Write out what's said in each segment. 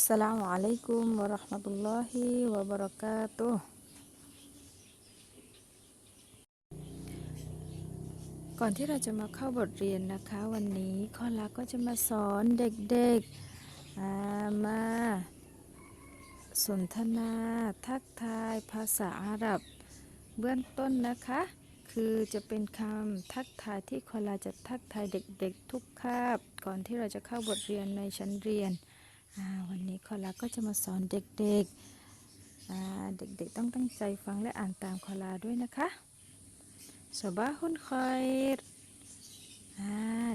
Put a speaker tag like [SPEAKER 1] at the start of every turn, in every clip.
[SPEAKER 1] สสลามุอะลัยกุมวะเราะห์มะตุลลอฮิวะบะเราะกาตุฮ์ก่อนที่เราจะมาเข้าบทเรียนนะคะ วันนี้ข้อลักก็จะมาสอนเด็กๆามาสนทนาทักทายภาษาอาหรับ เบื้องต้นนะคะ คือจะเป็นคำทักทายที่คอลาจะทักทายเด็กๆทุกคาบ ก่อนที่เราจะเข้าบทเรียนในชั้นเรียน วันนี้คอลาก็จะมาสอนเด็กๆ เด็กๆต้องตั้งใจฟังและอ่านตามคอลาด้วยนะคะสบาฮุนคอย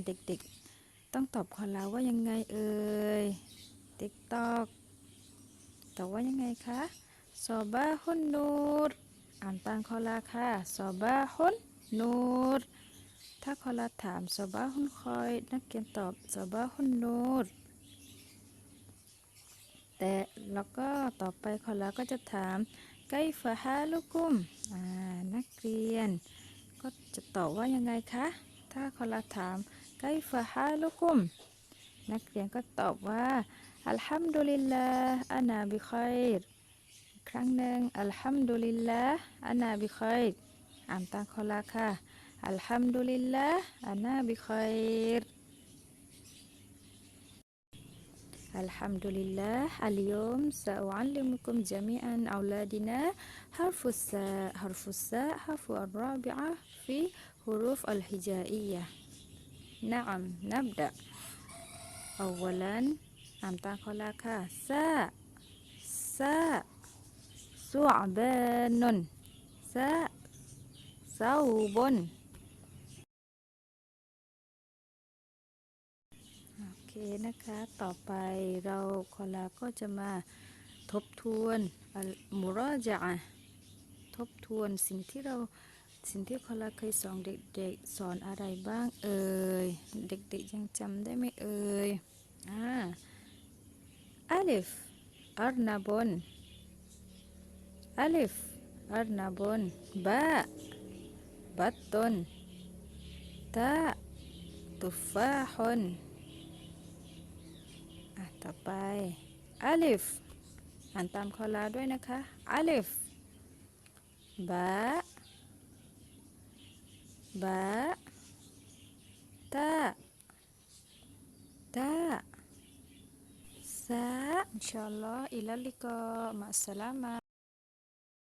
[SPEAKER 1] เด็กๆ ต้องตอบคอลาว่ายังไงเอ่ยติ๊กตอกตอบว่ายังไงคะสบาฮุนนูรอ่านตามคอลาค่ะซอบาฮุนนูรถ้าคอลาถามซอบาฮุนคอย นักเรียนตอบซอบาฮุนนูร แต่แล้วก็ต่อไปคอลาก็จะถามไกฟะฮาลุกุมอ่านักเรียน ก็จะตอบว่ายังไงคะ ถ้าคอลาถามไกฟะฮาลุกุม นักเรียนก็ตอบว่าอัลฮัมดุลิลลาห์อานาบิคอยรครั้งหนึ่งอัลฮัมดุลิลละอานาบิคอยรอ่านตามคอลาค่ะอัลฮัมดุลิลละอานาบิคอยร الحمد لله اليوم سأعلمكم جميعا أولادنا حرف الساء حرف الساء حرف الرابعة في حروف الهجائية نعم نبدأ أولا أم تقلك ساء ساء ثعبان ساء ثوب คนะคะ ต่อไปเราคอลาก็จะมาทบทวนมุรจะทบทวนสิ่งที่เราสิ่งที่คอลาเคยสอนเด็กๆ สอนอะไรบ้างเอ่ย เด็กๆ ยังจำได้ไหมเอ่ยอ่าอัลฟอารนาบอนอัลฟอารนาบอนบะบัตตนตาตุฟฟาฮอน ต่อไปอัลิฟอ่านตามคอลาด้วยนะคะอัลิฟบะบะตะตะซะอินชาอัลลอฮ์อิลลิกะมัสสลามะ